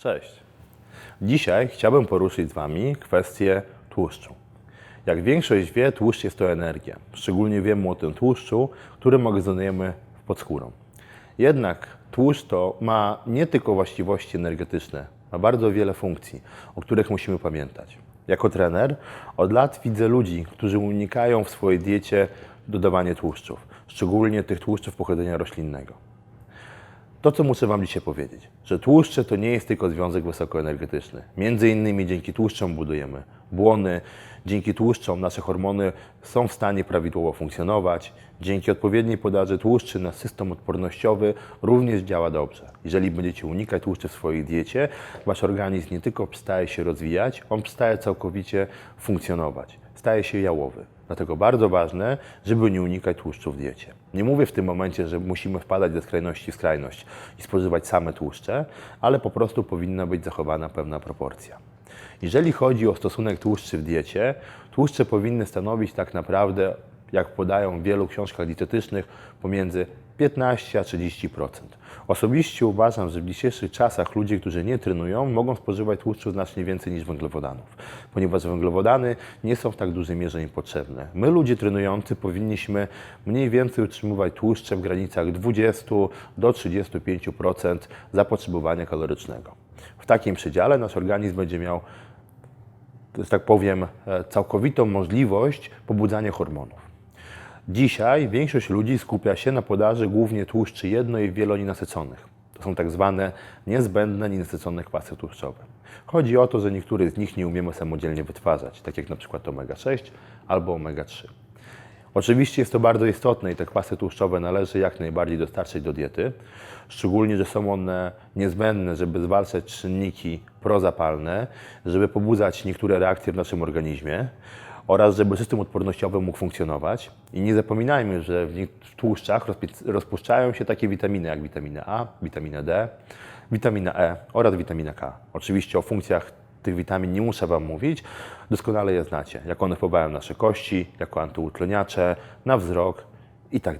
Cześć. Dzisiaj chciałbym poruszyć z Wami kwestię tłuszczu. Jak większość wie, tłuszcz jest to energia. Szczególnie wiemy o tym tłuszczu, który magazynujemy pod skórą. Jednak tłuszcz to ma nie tylko właściwości energetyczne, ma bardzo wiele funkcji, o których musimy pamiętać. Jako trener od lat widzę ludzi, którzy unikają w swojej diecie dodawania tłuszczów, szczególnie tych tłuszczów pochodzenia roślinnego. To, co muszę Wam dzisiaj powiedzieć, że tłuszcze to nie jest tylko związek wysokoenergetyczny. Między innymi dzięki tłuszczom budujemy błony, dzięki tłuszczom nasze hormony są w stanie prawidłowo funkcjonować, dzięki odpowiedniej podaży tłuszczy nasz system odpornościowy również działa dobrze. Jeżeli będziecie unikać tłuszczy w swojej diecie, Wasz organizm nie tylko przestaje się rozwijać, on przestaje całkowicie funkcjonować, staje się jałowy. Dlatego bardzo ważne, żeby nie unikać tłuszczu w diecie. Nie mówię w tym momencie, że musimy wpadać ze skrajności w skrajność i spożywać same tłuszcze, ale po prostu powinna być zachowana pewna proporcja. Jeżeli chodzi o stosunek tłuszczy w diecie, tłuszcze powinny stanowić tak naprawdę, jak podają w wielu książkach dietetycznych, pomiędzy 15 a 30%. Osobiście uważam, że w dzisiejszych czasach ludzie, którzy nie trenują, mogą spożywać tłuszczu znacznie więcej niż węglowodanów, ponieważ węglowodany nie są w tak dużej mierze im potrzebne. My, ludzie trenujący, powinniśmy mniej więcej utrzymywać tłuszcze w granicach 20 do 35% zapotrzebowania kalorycznego. W takim przedziale nasz organizm będzie miał że tak powiem, e, całkowitą możliwość pobudzania hormonów. Dzisiaj większość ludzi skupia się na podaży głównie tłuszczy jedno i wielonienasyconych. To są tak zwane niezbędne nienasycone kwasy tłuszczowe. Chodzi o to, że niektórych z nich nie umiemy samodzielnie wytwarzać, tak jak na przykład omega-6 albo omega-3. Oczywiście jest to bardzo istotne i te kwasy tłuszczowe należy jak najbardziej dostarczyć do diety, szczególnie, że są one niezbędne, żeby zwalczać czynniki prozapalne, żeby pobudzać niektóre reakcje w naszym organizmie oraz żeby system odpornościowy mógł funkcjonować. I nie zapominajmy, że w tłuszczach rozpuszczają się takie witaminy jak witamina A, witamina D, witamina E oraz witamina K. Oczywiście o funkcjach tych witamin nie muszę Wam mówić, doskonale je znacie, jak one wpływają na nasze kości, jako antyutleniacze, na wzrok i tak.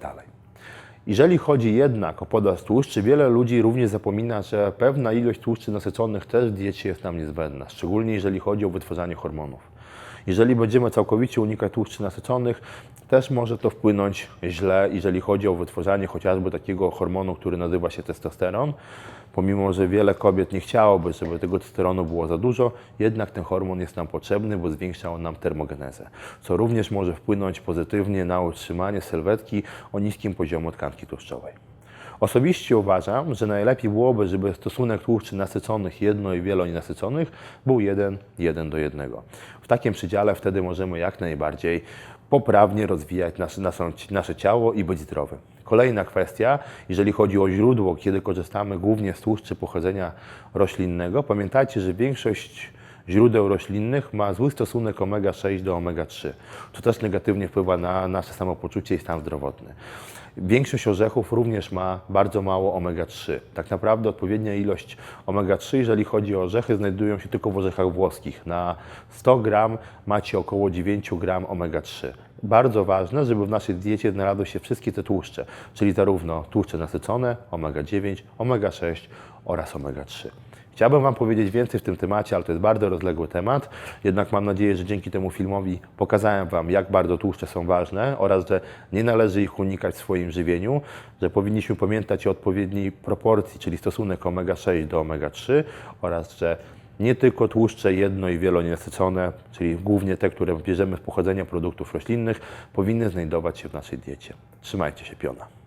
Jeżeli chodzi jednak o podaż tłuszczy, wiele ludzi również zapomina, że pewna ilość tłuszczy nasyconych też w diecie jest nam niezbędna, szczególnie jeżeli chodzi o wytwarzanie hormonów. Jeżeli będziemy całkowicie unikać tłuszczy nasyconych, też może to wpłynąć źle, jeżeli chodzi o wytwarzanie chociażby takiego hormonu, który nazywa się testosteron. Pomimo, że wiele kobiet nie chciałoby, żeby tego testosteronu było za dużo, jednak ten hormon jest nam potrzebny, bo zwiększa on nam termogenezę, co również może wpłynąć pozytywnie na utrzymanie sylwetki o niskim poziomie tkanki tłuszczowej. Osobiście uważam, że najlepiej byłoby, żeby stosunek tłuszczy nasyconych jedno i wielonienasyconych był 1, 1 do 1. W takim przedziale wtedy możemy jak najbardziej poprawnie rozwijać nasze, nasze, nasze ciało i być zdrowym. Kolejna kwestia, jeżeli chodzi o źródło, kiedy korzystamy głównie z tłuszczy pochodzenia roślinnego, pamiętajcie, że większość źródeł roślinnych ma zły stosunek omega-6 do omega-3, co też negatywnie wpływa na nasze samopoczucie i stan zdrowotny. Większość orzechów również ma bardzo mało omega-3. Tak naprawdę odpowiednia ilość omega-3, jeżeli chodzi o orzechy, znajdują się tylko w orzechach włoskich. Na 100 gram macie około 9 gram omega-3. Bardzo ważne, żeby w naszej diecie znalazły się wszystkie te tłuszcze, czyli zarówno tłuszcze nasycone, omega-9, omega-6 oraz omega-3. Chciałbym Wam powiedzieć więcej w tym temacie, ale to jest bardzo rozległy temat. Jednak mam nadzieję, że dzięki temu filmowi pokazałem Wam, jak bardzo tłuszcze są ważne oraz, że nie należy ich unikać w swoim żywieniu, że powinniśmy pamiętać o odpowiedniej proporcji, czyli stosunek omega-6 do omega-3 oraz, że nie tylko tłuszcze jedno i wielonienasycone, czyli głównie te, które bierzemy z pochodzenia produktów roślinnych, powinny znajdować się w naszej diecie. Trzymajcie się piona.